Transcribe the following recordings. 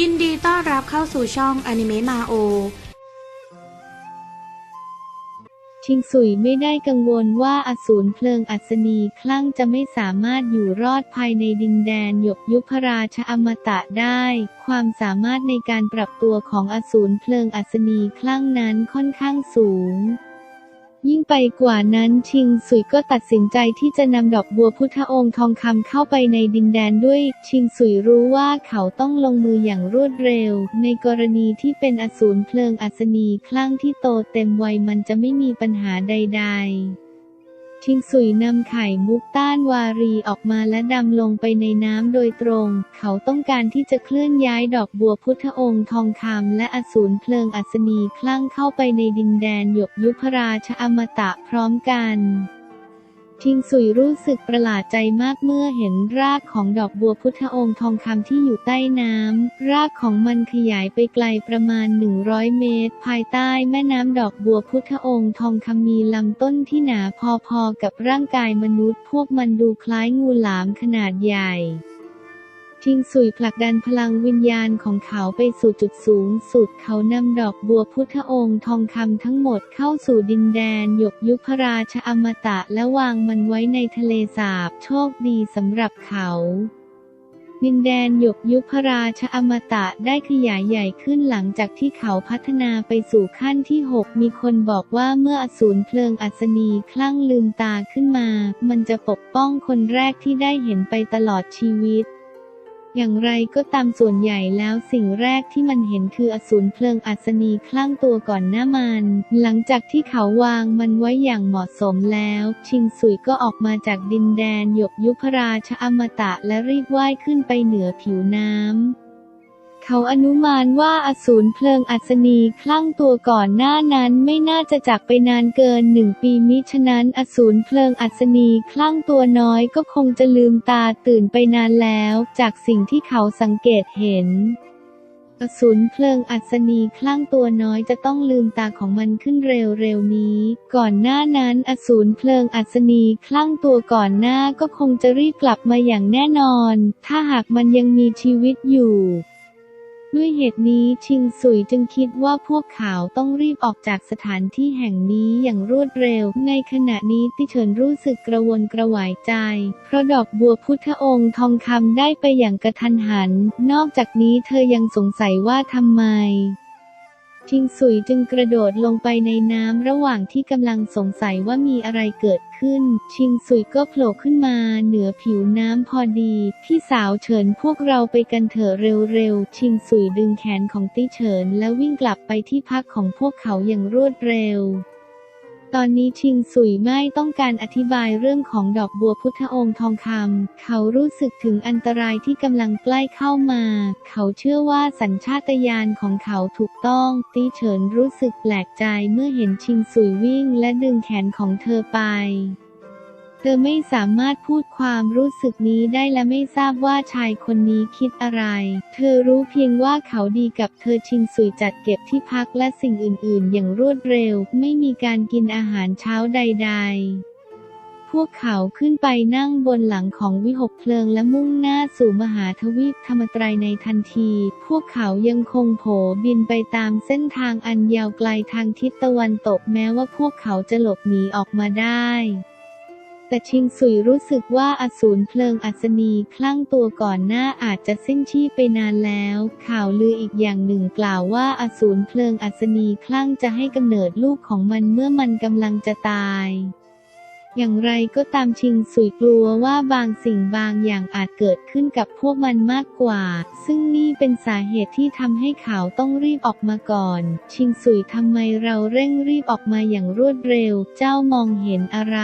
ยินดีต้อนรับเข้าสู่ช่องอนิเมะมาโอ ชิงสุยไม่ได้กังวลว่าอสูรเพลิงอัศนีคลั่งจะไม่สามารถอยู่รอดภายในดินแดนหยกยุพราชอมตะได้ ความสามารถในการปรับตัวของอสูรเพลิงอัศนีคลั่งนั้นค่อนข้างสูง ยิ่งไปกว่านั้นชิงสุยก็ตัดสินใจที่จะนำดอกบัวพุทธองค์ทองคำเข้าไปในดินแดนด้วย ชิงสุยรู้ว่าเขาต้องลงมืออย่างรวดเร็ว ในกรณีที่เป็นอสูรเพลิงอัศนีคลั่งที่โตเต็มวัยมันจะไม่มีปัญหาใด ๆ ชิงสุยนำไข่มุกต้านวารีออกมาและดำลงไปในน้ำโดยตรง เขาต้องการที่จะเคลื่อนย้ายดอกบัวพุทธองค์ทองคำและอสูรเพลิงอัศนีคลั่งเข้าไปในดินแดนหยกยุพราชอมตะพร้อมกัน ชิงสุยรู้สึกประหลาดใจมากเมื่อเห็นรากของดอกบัวพุทธองค์ทองคำที่อยู่ใต้น้ำ รากของมันขยายไปไกลประมาณ 100 เมตร ภายใต้แม่น้ำดอกบัวพุทธองค์ทองคำมีลำต้นที่หนาพอๆกับร่างกายมนุษย์ พวกมันดูคล้ายงูหลามขนาดใหญ่ ชิงสุยผลักดันพลังวิญญาณของเขาไปสู่จุดสูงสุดเขานำดอกบัวพุทธองค์ทองคำทั้งหมดเข้าสู่ดินแดนหยกยุพราชอมตะและวางมันไว้ในทะเลสาบโชคดีสำหรับเขาดินแดนหยกยุพราชอมตะได้ขยายใหญ่ขึ้นหลังจากที่เขาพัฒนาไปสู่ขั้นที่ 6 มีคนบอกว่าเมื่ออสูรเพลิงอัศนีคลั่งลืมตาขึ้นมา มันจะปกป้องคนแรกที่ได้เห็นไปตลอดชีวิต อย่างไรก็ตามส่วนใหญ่แล้วสิ่งแรกที่มันเห็นคืออสูรเพลิงอัศนีคลั่งตัวก่อนหน้ามัน หลังจากที่เขาวางมันไว้อย่างเหมาะสมแล้ว ชิงสุยก็ออกมาจากดินแดนหยกยุพราชอมตะและรีบว่ายขึ้นไปเหนือผิวน้ำ เขาอนุมานว่าอสูรเพลิงอัศนีคลั่งตัวก่อนหน้านั้นไม่น่าจะจากไปนานเกินหนึ่งปีมิฉะนั้นอสูรเพลิงอัศนีคลั่งตัวน้อยก็คงจะลืมตาตื่นไปนานแล้ว จากสิ่งที่เขาสังเกตเห็นอสูรเพลิงอัศนีคลั่งตัวน้อยจะต้องลืมตาของมันขึ้นเร็วๆนี้ ก่อนหน้านั้นอสูรเพลิงอัศนีคลั่งตัวก่อนหน้าก็คงจะรีบกลับมาอย่างแน่นอน ถ้าหากมันยังมีชีวิตอยู่ ด้วยเหตุนี้ชิงสุยจึงคิดว่าพวกเขาต้องรีบออกจากสถานที่แห่งนี้อย่างรวดเร็ว ในขณะนี้ติเฉินรู้สึกกระวนกระวายใจ เพราะดอกบัวพุทธองค์ทองคำได้ไปอย่างกระทันหัน นอกจากนี้เธอยังสงสัยว่าทำไม ชิงสุยจึงกระโดดลงไปในน้ำระหว่างที่กำลังสงสัยว่ามีอะไรเกิดขึ้น ชิงสุยก็โผล่ขึ้นมาเหนือผิวน้ำพอดี พี่สาวเฉินพวกเราไปกันเถอะเร็วๆ ชิงสุยดึงแขนของตี้เฉิน แล้ววิ่งกลับไปที่พักของพวกเขาอย่างรวดเร็ว ตอนนี้ชิงสุยไม่ต้องการอธิบายเรื่องของดอกบัวพุทธองค์ทองคำ เขารู้สึกถึงอันตรายที่กำลังใกล้เข้ามา เขาเชื่อว่าสัญชาตญาณของเขาถูกต้อง ตีเฉินรู้สึกแปลกใจเมื่อเห็นชิงสุยวิ่งและดึงแขนของเธอไป เธอไม่สามารถพูดความรู้สึกนี้ได้และไม่ทราบว่าชายคนนี้คิดอะไร เธอรู้เพียงว่าเขาดีกับเธอชิงสุยจัดเก็บที่พักและสิ่งอื่นๆ อย่างรวดเร็ว ไม่มีการกินอาหารเช้าใด ๆพวกเขาขึ้นไปนั่งบนหลังของวิหกเพลิงและมุ่งหน้าสู่มหาทวีปธรรมไตรในทันที พวกเขายังคงโผบินไปตามเส้นทางอันยาวไกลทางทิศตะวันตกแม้ว่าพวกเขาจะหลบหนีออกมาได้ แต่ชิงสุยรู้สึกว่าอสูรเพลิงอัศนีคลั่งตัวก่อนหน้าอาจจะสิ้นชีพไปนานแล้ว ข่าวลืออีกอย่างหนึ่งกล่าวว่าอสูรเพลิงอัศนีคลั่งจะให้กำเนิดลูกของมันเมื่อมันกำลังจะตายอย่างไรก็ตามชิงสุยกลัวว่าบางสิ่งบางอย่างอาจเกิดขึ้นกับพวกมันมากกว่า ซึ่งนี่เป็นสาเหตุที่ทำให้เขาต้องรีบออกมาก่อน ชิงสุยทำไมเราเร่งรีบออกมาอย่างรวดเร็ว เจ้ามองเห็นอะไร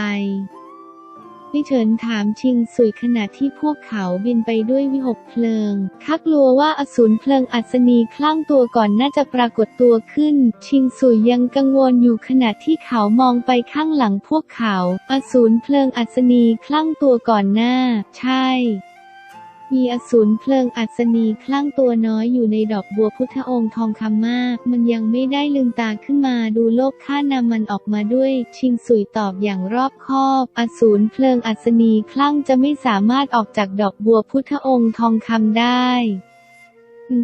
พิเฉินถามชิงสุยขณะที่พวกเขาบินไปด้วยวิหกเพลิงข้ากลัวว่าอสูรเพลิงอัศนีคลั่งตัวก่อนน่าจะปรากฏตัวขึ้น ชิงสุยยังกังวลอยู่ขณะที่เขามองไปข้างหลังพวกเขา อสูรเพลิงอัศนีคลั่งตัวก่อนหน้า ใช่ มีอสูรเพลิงอัศนีคลั่งตัวน้อยอยู่ในดอกบัวพุทธองค์ทองคำมาก มันยังไม่ได้ลืมตาขึ้นมาดูโลกข้านำมันออกมาด้วย ชิงสุยตอบอย่างรอบคอบ อสูรเพลิงอัศนีคลั่งจะไม่สามารถออกจากดอกบัวพุทธองค์ทองคำได้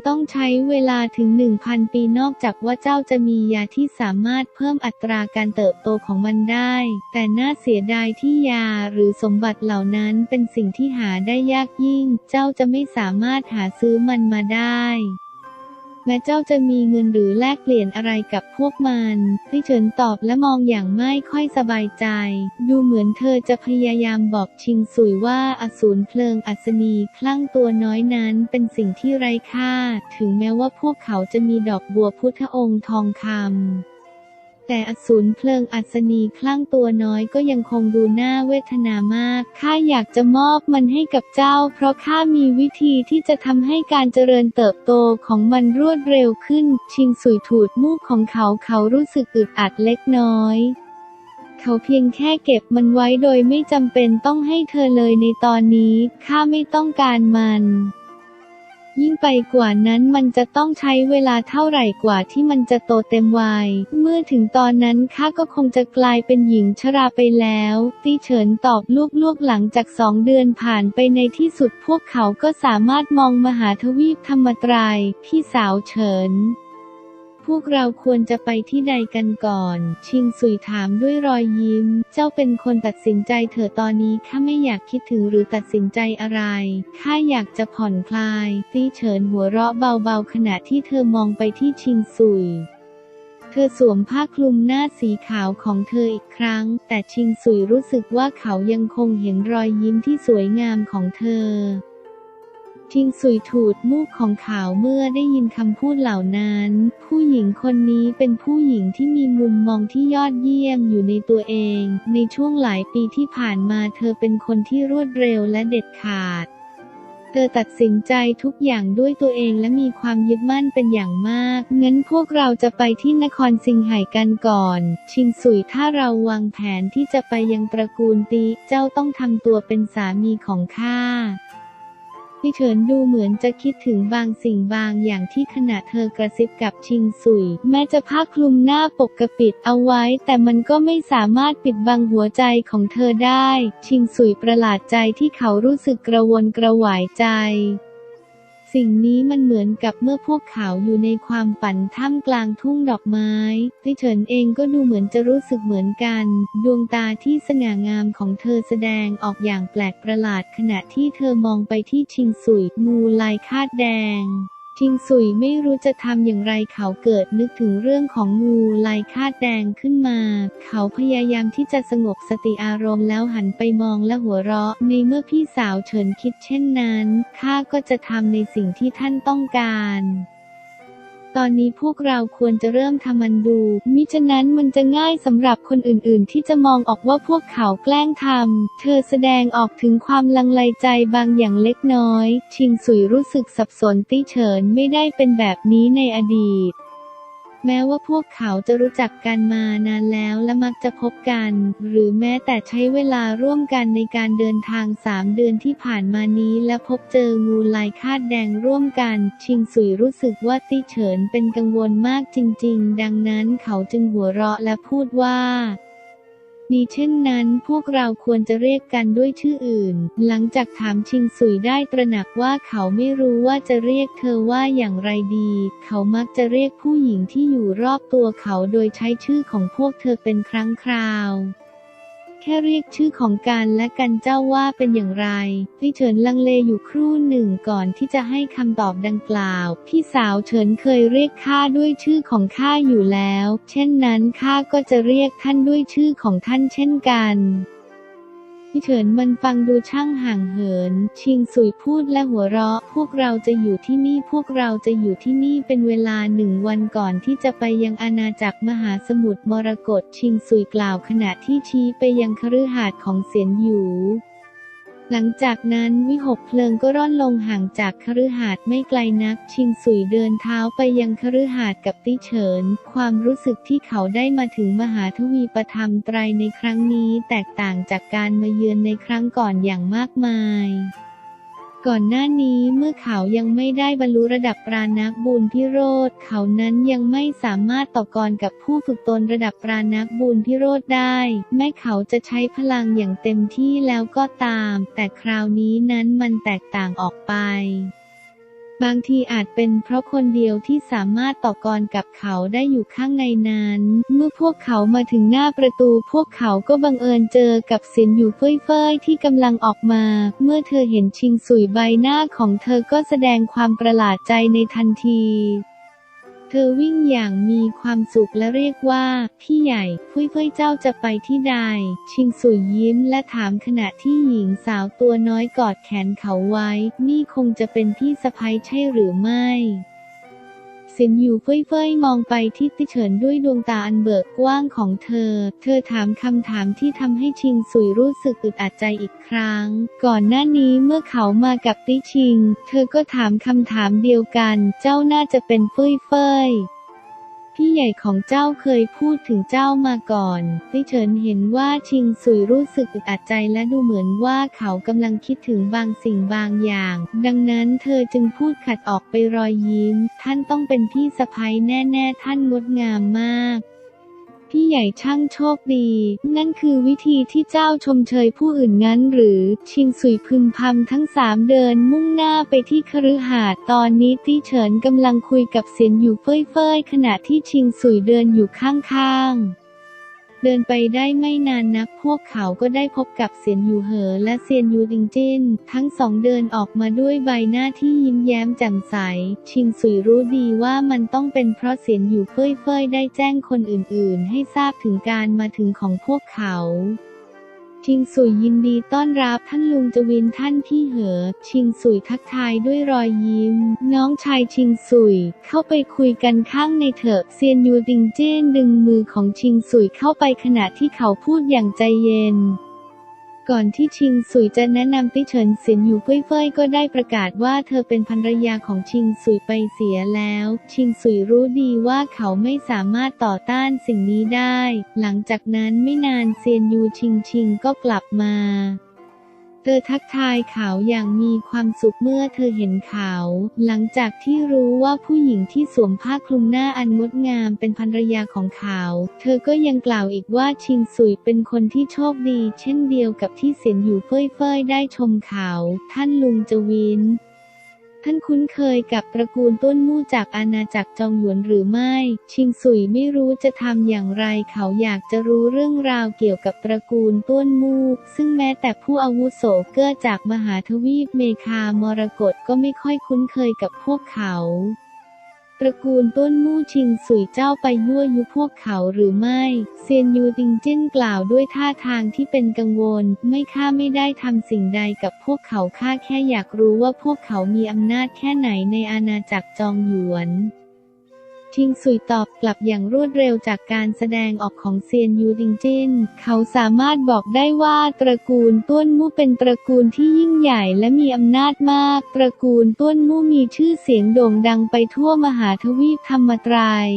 ต้องใช้เวลาถึง 1,000 ปีนอกจากว่าเจ้าจะมียาที่สามารถเพิ่มอัตราการเติบโตของมันได้ แต่น่าเสียดายที่ยาหรือสมบัติเหล่านั้นเป็นสิ่งที่หาได้ยากยิ่ง เจ้าจะไม่สามารถหาซื้อมันมาได้ แม้เจ้าจะมีเงินหรือแลกเปลี่ยนอะไรกับพวกมันลี่เฉินตอบและมองอย่างไม่ค่อยสบายใจ ดูเหมือนเธอจะพยายามบอกชิงสุยว่าอสูรเพลิงอัศนีคลั่งตัวน้อยนั้นเป็นสิ่งที่ไร้ค่า ถึงแม้ว่าพวกเขาจะมีดอกบัวพุทธองค์ทองคำ แต่อสูรเพลิงอัศนีคลั่งตัวน้อยก็ยังคงดูน่าเวทนามาก ข้าอยากจะมอบมันให้กับเจ้า เพราะข้ามีวิธีที่จะทำให้การเจริญเติบโตของมันรวดเร็วขึ้น ชิงสุยถูดมูกของเขาเขารู้สึกอึดอัดเล็กน้อยเขาเพียงแค่เก็บมันไว้โดยไม่จำเป็นต้องให้เธอเลยในตอนนี้ ข้าไม่ต้องการมัน ยิ่งไปกว่านั้นมันจะต้องใช้เวลาเท่าไหร่กว่าที่มันจะโตเต็มวัย เมื่อถึงตอนนั้นข้าก็คงจะกลายเป็นหญิงชราไปแล้ว ตีเฉินตอบลูกๆหลังจากสองเดือนผ่านไปในที่สุดพวกเขาก็สามารถมองมหาทวีปธรรมตรายพี่สาวเฉิน วกเราควรจะไปที่ใดกันก่อน ชิงสุยถามด้วยรอยยิ้ม เจ้าเป็นคนตัดสินใจเถอตอนนี้ข้าไม่อยากคิดถึงหรือตัดสินใจอะไร ข้าอยากจะผ่อนคลาย ตีเฉินหัวเราะเบาๆ ขณะที่เธอมองไปที่ชิงสุยเธอสวมผ้าคลุมหน้าสีขาวของเธออีกครั้ง แต่ชิงสุยรู้สึกว่าเขายังคงเห็นรอยยิ้มที่สวยงามของเธอ ทิงสุยถูดมูกของขาวเมื่อได้ยินคำพูดเหล่านั้น ผู้หญิงคนนี้เป็นผู้หญิงที่มีมุมมองที่ยอดเยี่ยมอยู่ในตัวเอง ในช่วงหลายปีที่ผ่านมาเธอเป็นคนที่รวดเร็วและเด็ดขาดเธอตัดสินใจทุกอย่างด้วยตัวเองและมีความยึดมั่นเป็นอย่างมาก งั้นพวกเราจะไปที่นครซิงไห่กันก่อน ชิงสุยถ้าเราวางแผนที่จะไปยังตระกูลตีเจ้าต้องทำตัวเป็นสามีของข้า พี่เฉินดูเหมือนจะคิดถึงบางสิ่งบางอย่างที่ขณะเธอกระซิบกับชิงสุย แม้จะผ้าคลุมหน้าปกกปิดเอาไว้ แต่มันก็ไม่สามารถปิดบังหัวใจของเธอได้ ชิงสุยประหลาดใจที่เขารู้สึกกระวนกระวายใจ สิ่งนี้มันเหมือนกับเมื่อพวกเขาอยู่ในความฝันท่ามกลางทุ่งดอกไม้ที่เฉินเองก็ดูเหมือนจะรู้สึกเหมือนกัน ดวงตาที่สง่างามของเธอแสดงออกอย่างแปลกประหลาดขณะที่เธอมองไปที่ชิงสุยงูลายคาดแดง ชิงสุยไม่รู้จะทำอย่างไรเขาเกิดนึกถึงเรื่องของงูลายคาดแดงขึ้นมา เขาพยายามที่จะสงบสติอารมณ์แล้วหันไปมองและหัวเราะ ในเมื่อพี่สาวเฉินคิดเช่นนั้น ข้าก็จะทำในสิ่งที่ท่านต้องการ ตอนนี้พวกเราควรจะเริ่มทำมันดู มิฉะนั้นมันจะง่ายสำหรับคนอื่นๆ ที่จะมองออกว่าพวกเขาแกล้งทำ เธอแสดงออกถึงความลังเลใจบางอย่างเล็กน้อย ชิงสุยรู้สึกสับสนตี้เฉินไม่ได้เป็นแบบนี้ในอดีต แม้ว่าพวกเขาจะรู้จักกันมานานแล้วและมักจะพบกัน หรือแม้แต่ใช้เวลาร่วมกันในการเดินทางสามเดือนที่ผ่านมานี้และพบเจองูลายคาดแดงร่วมกัน ชิงสุยรู้สึกว่าตี้เฉินเป็นกังวลมากจริง ๆ ดังนั้นเขาจึงหัวเราะและพูดว่า มีเช่นนั้นพวกเราควรจะเรียกกันด้วยชื่ออื่น หลังจากถามชิงสุยได้ตระหนักว่าเขาไม่รู้ว่าจะเรียกเธอว่าอย่างไรดี เขามักจะเรียกผู้หญิงที่อยู่รอบตัวเขาโดยใช้ชื่อของพวกเธอเป็นครั้งคราว ค่เรียกชื่อของกันและกันเจ้าว่าเป็นอย่างไรพี่เฉินลังเลอยู่ครู่หนึ่งก่อนที่จะให้คำตอบดังกล่าว พี่สาวเฉินเคยเรียกข้าด้วยชื่อของข้าอยู่แล้ว เช่นนั้นข้าก็จะเรียกท่านด้วยชื่อของท่านเช่นกัน เฉินมันฟังดูช่างห่างเหิน ชิงสุยพูดและหัวเราะ พวกเราจะอยู่ที่นี่พวกเราจะอยู่ที่นี่เป็นเวลาหนึ่งวันก่อนที่จะไปยังอาณาจักรมหาสมุทรมรกตชิงสุยกล่าวขณะที่ชี้ไปยังคฤหาสน์ของเสียนหยู หลังจากนั้นวิหกเพลิงก็ร่อนลงห่างจากคฤหาสน์ไม่ไกลนัก ชิงสุยเดินเท้าไปยังคฤหาสน์กับติเฉิน ความรู้สึกที่เขาได้มาถึงมหาทวีปธรรมไตรในครั้งนี้แตกต่างจากการมาเยือนในครั้งก่อนอย่างมากมาย ก่อนหน้านี้เมื่อเขายังไม่ได้บรรลุระดับปรานักบุญพิโรธเขานั้นยังไม่สามารถต่อกรกับผู้ฝึกตนระดับปรานักบุญพิโรธได้ แม้เขาจะใช้พลังอย่างเต็มที่แล้วก็ตาม แต่คราวนี้นั้นมันแตกต่างออกไป บางทีอาจเป็นเพราะคนเดียวที่สามารถต่อกรกับเขาได้อยู่ข้างในนั้น เมื่อพวกเขามาถึงหน้าประตู พวกเขาก็บังเอิญเจอกับเสียนอยู่เฟ้ยๆที่กำลังออกมา เมื่อเธอเห็นชิงสุยใบหน้าของเธอก็แสดงความประหลาดใจในทันที เธอวิ่งอย่างมีความสุขและเรียกว่า พี่ใหญ่พุ้ยเฟ้ยเจ้าจะไปที่ใด ชิงสุยยิ้มและถามขณะที่หญิงสาวตัวน้อยกอดแขนเขาไว้ นี่คงจะเป็นพี่สะพ้ยใช่หรือไม่ ซินอยู่เฟ้ยเฟยมองไปที่ติเฉินด้วยดวงตาอันเบิกกว้างของเธอ เธอถามคำถามที่ทำให้ชิงสุยรู้สึกอึดอัดใจอีกครั้ง ก่อนหน้านี้เมื่อเขามากับติชิง เธอก็ถามคำถามเดียวกัน เจ้าน่าจะเป็นเฟ้ยเฟย พี่ใหญ่ของเจ้าเคยพูดถึงเจ้ามาก่อนติเฉินเห็นว่าชิงซุยรู้สึกอึดอัดใจและดูเหมือนว่าเขากำลังคิดถึงบางสิ่งบางอย่าง ดังนั้นเธอจึงพูดขัดออกไปรอยยิ้ม ท่านต้องเป็นพี่สะพ้ยแน่ ๆ ท่านงดงามมาก พี่ใหญ่ช่างโชคดี นั่นคือวิธีที่เจ้าชมเชยผู้อื่นงั้นหรือ ชิงสุยพึมพำทั้งสามเดินมุ่งหน้าไปที่คฤหาสน์ตอนนี้ตี้เฉินกำลังคุยกับเสียนอยู่เฟ้ยเฟ้ยขณะที่ชิงสุยเดินอยู่ข้างๆ เดินไปได้ไม่นานนักพวกเขาก็ได้พบกับเซียนยูเหอและเซียนยูดิงจินทั้งสองเดินออกมาด้วยใบหน้าที่ยิ้มแย้มแจ่มใส ชิงสุยรู้ดีว่ามันต้องเป็นเพราะเซียนยูเฟ้ยเฟ้ยได้แจ้งคนอื่นๆ ให้ทราบถึงการมาถึงของพวกเขา ชิงสุยยินดีต้อนรับท่านลุงจวินท่านพี่เหอ ชิงสุยทักทายด้วยรอยยิ้ม น้องชายชิงสุยเข้าไปคุยกันข้างในเถอะเซียนยูดิงเจ้นดึงมือของชิงสุยเข้าไปขณะที่เขาพูดอย่างใจเย็น ก่อนที่ชิงสุยจะแนะนำติเฉินเสียนอยู่เฟ้ยเฟยก็ได้ประกาศว่าเธอเป็นภรรยาของชิงสุยไปเสียแล้ว ชิงสุยรู้ดีว่าเขาไม่สามารถต่อต้านสิ่งนี้ได้ หลังจากนั้นไม่นานเซียนยูชิงชิงก็กลับมา เธอทักทายเขาอย่างมีความสุขเมื่อเธอเห็นเขา หลังจากที่รู้ว่าผู้หญิงที่สวมผ้าคลุมหน้าอันงดงามเป็นภรรยาของเขา เธอก็ยังกล่าวอีกว่าชิงสุยเป็นคนที่โชคดี เช่นเดียวกับที่เสียนอยู่เฟ้ยเฟ้ยได้ชมเขา ท่านลุงจวิน ท่านคุ้นเคยกับตระกูลต้นมู่จากอาณาจักรจองหยวนหรือไม่ ชิงสุยไม่รู้จะทำอย่างไรเขาอยากจะรู้เรื่องราวเกี่ยวกับตระกูลต้นมู่ ซึ่งแม้แต่ผู้อาวุโสเก้อจากมหาทวีปเมคามรกตก็ไม่ค่อยคุ้นเคยกับพวกเขา ตระกูลต้นมู่ชิงสุยเจ้าไปยั่วยุพวกเขาหรือไม่ เซียนยูติงจิ้นกล่าวด้วยท่าทางที่เป็นกังวล ไม่ข้าไม่ได้ทำสิ่งใดกับพวกเขาข้าแค่อยากรู้ว่าพวกเขามีอำนาจแค่ไหนในอาณาจักรจองหยวน ชิงสุยตอบกลับอย่างรวดเร็วจากการแสดงออกของเซียนยูดิงจิน เขาสามารถบอกได้ว่าตระกูลต้วนมู่เป็นตระกูลที่ยิ่งใหญ่และมีอำนาจมาก ตระกูลต้วนมู่มีชื่อเสียงโด่งดังไปทั่วมหาทวีปธรรมตราย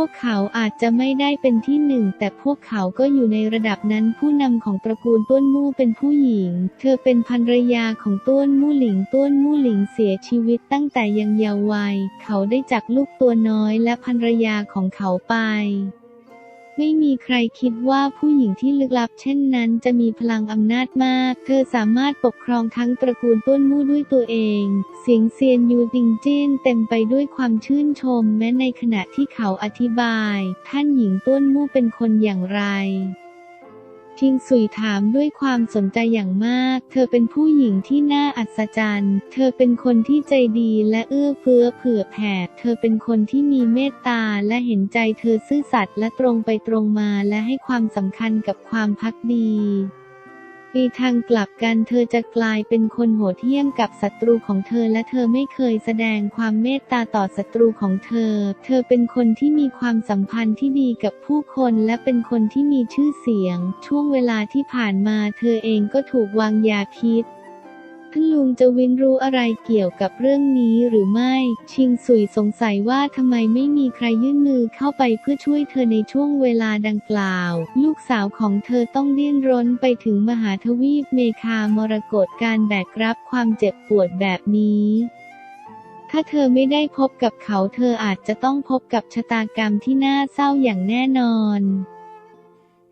วกเขาอาจจะไม่ได้เป็นที่หนึ่ง แต่พวกเขาก็อยู่ในระดับนั้นผู้นำของตระกูลต้วนมู่เป็นผู้หญิง เธอเป็นภรรยาของต้วนมู่หลิงต้วนมู่หลิงเสียชีวิตตั้งแต่ยังเยาว์วัย เขาได้จากลูกตัวน้อยและภรรยาของเขาไป ไม่มีใครคิดว่าผู้หญิงที่ลึกลับเช่นนั้นจะมีพลังอำนาจมาก เธอสามารถปกครองทั้งตระกูลต้นมู่ด้วยตัวเอง เสียงเซียนยูติงจิ้นเต็มไปด้วยความชื่นชม แม้ในขณะที่เขาอธิบาย ท่านหญิงต้นมู่เป็นคนอย่างไร ทิงสุยถามด้วยความสนใจอย่างมาก เธอเป็นผู้หญิงที่น่าอัศจรรย์ เธอเป็นคนที่ใจดีและเอื้อเฟื้อเผื่อแผ่ เธอเป็นคนที่มีเมตตาและเห็นใจเธอซื่อสัตย์และตรงไปตรงมาและให้ความสำคัญกับความพักดี ในทางกลับกันเธอจะกลายเป็นคนโหดเหี้ยมกับศัตรูของเธอและเธอไม่เคยแสดงความเมตตาต่อศัตรูของเธอ เธอเป็นคนที่มีความสัมพันธ์ที่ดีกับผู้คนและเป็นคนที่มีชื่อเสียง ช่วงเวลาที่ผ่านมาเธอเองก็ถูกวางยาพิษ ท่านลุงจะวินรู้อะไรเกี่ยวกับเรื่องนี้หรือไม่ ชิงสุยสงสัยว่าทำไมไม่มีใครยื่นมือเข้าไปเพื่อช่วยเธอในช่วงเวลาดังกล่าว ลูกสาวของเธอต้องดิ้นรนไปถึงมหาทวีปเมคามรกตการแบกรับความเจ็บปวดแบบนี้ ถ้าเธอไม่ได้พบกับเขาเธออาจจะต้องพบกับชะตากรรมที่น่าเศร้าอย่างแน่นอน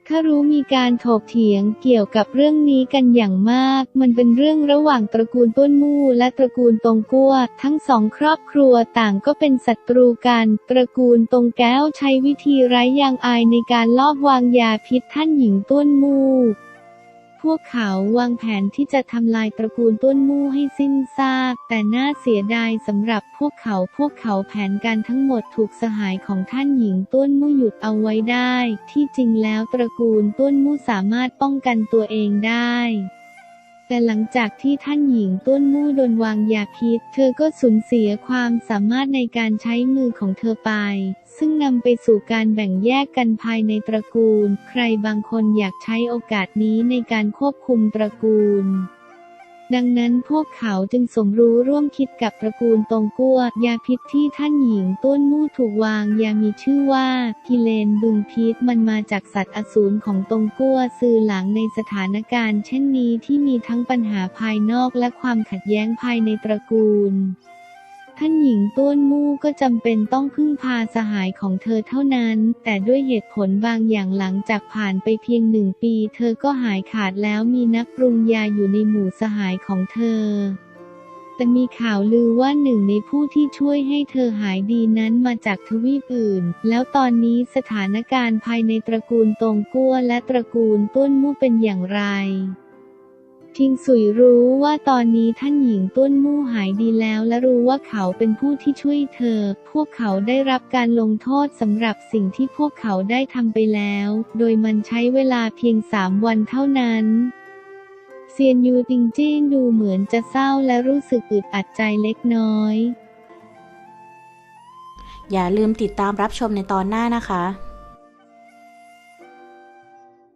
ข้ารู้มีการถกเถียงเกี่ยวกับเรื่องนี้กันอย่างมาก มันเป็นเรื่องระหว่างตระกูลต้นมู่และตระกูลตงกั้ว ทั้งสองครอบครัวต่างก็เป็นศัตรูกัน ตระกูลตงแก้วใช้วิธีไร้ยางอายในการลอบวางยาพิษท่านหญิงต้นมู่ พวกเขาวางแผนที่จะทำลายตระกูลต้นมู่ให้สิ้นซาก แต่น่าเสียดายสำหรับพวกเขาพวกเขาแผนการทั้งหมดถูกสหายของท่านหญิงต้นมู่หยุดเอาไว้ได้ ที่จริงแล้วตระกูลต้นมู่สามารถป้องกันตัวเองได้ แต่หลังจากที่ท่านหญิงต้นมู่โดนวางยาพิษ เธอก็สูญเสียความสามารถในการใช้มือของเธอไป ซึ่งนำไปสู่การแบ่งแยกกันภายในตระกูล ใครบางคนอยากใช้โอกาสนี้ในการควบคุมตระกูล ดังนั้นพวกเขาจึงสมรู้ร่วมคิดกับตระกูลตงกั้วยาพิษที่ท่านหญิงต้นมู่ถูกวางยามีชื่อว่ากิเลนบึงพิษมันมาจากสัตว์อสูรของตงกั้วสื่อหลังในสถานการณ์ เช่นนี้ที่มีทั้งปัญหาภายนอกและความขัดแย้งภายในตระกูล ท่านหญิงต้นมู่ก็จำเป็นต้องพึ่งพาสหายของเธอเท่านั้น แต่ด้วยเหตุผลบางอย่างหลังจากผ่านไปเพียงหนึ่งปี เธอก็หายขาดแล้วมีนักปรุงยาอยู่ในหมู่สหายของเธอ แต่มีข่าวลือว่าหนึ่งในผู้ที่ช่วยให้เธอหายดีนั้นมาจากทวีปอื่น แล้วตอนนี้สถานการณ์ภายในตระกูลตงกั้วและตระกูลต้นมู่เป็นอย่างไร ทิงสุยรู้ว่าตอนนี้ท่านหญิงต้นมู่หายดีแล้วและรู้ว่าเขาเป็นผู้ที่ช่วยเธอ พวกเขาได้รับการลงโทษสำหรับสิ่งที่พวกเขาได้ทำไปแล้ว โดยมันใช้เวลาเพียงสามวันเท่านั้นเซียนยูติงจี้ดูเหมือนจะเศร้าและรู้สึกอึดอัดใจเล็กน้อย อย่าลืมติดตามรับชมในตอนหน้านะคะ